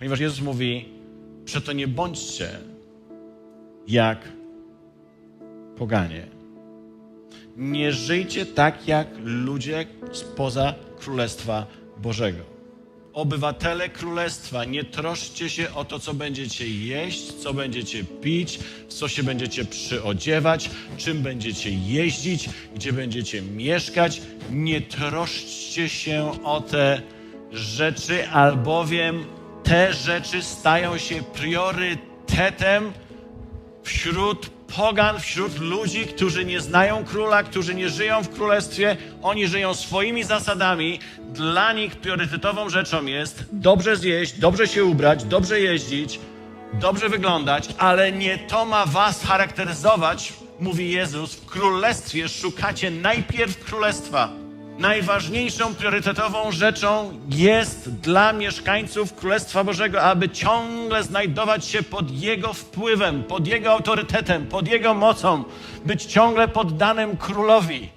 Ponieważ Jezus mówi, przeto nie bądźcie jak poganie. Nie żyjcie tak jak ludzie spoza Królestwa Bożego. Obywatele Królestwa, nie troszcie się o to, co będziecie jeść, co będziecie pić, co się będziecie przyodziewać, czym będziecie jeździć, gdzie będziecie mieszkać. Nie troszczcie się o te rzeczy, albowiem te rzeczy stają się priorytetem wśród pogan, wśród ludzi, którzy nie znają króla, którzy nie żyją w królestwie, oni żyją swoimi zasadami. Dla nich priorytetową rzeczą jest dobrze zjeść, dobrze się ubrać, dobrze jeździć, dobrze wyglądać, ale nie to ma was charakteryzować, mówi Jezus. W królestwie szukacie najpierw królestwa. Najważniejszą, priorytetową rzeczą jest dla mieszkańców Królestwa Bożego, aby ciągle znajdować się pod Jego wpływem, pod Jego autorytetem, pod Jego mocą, być ciągle poddanym królowi.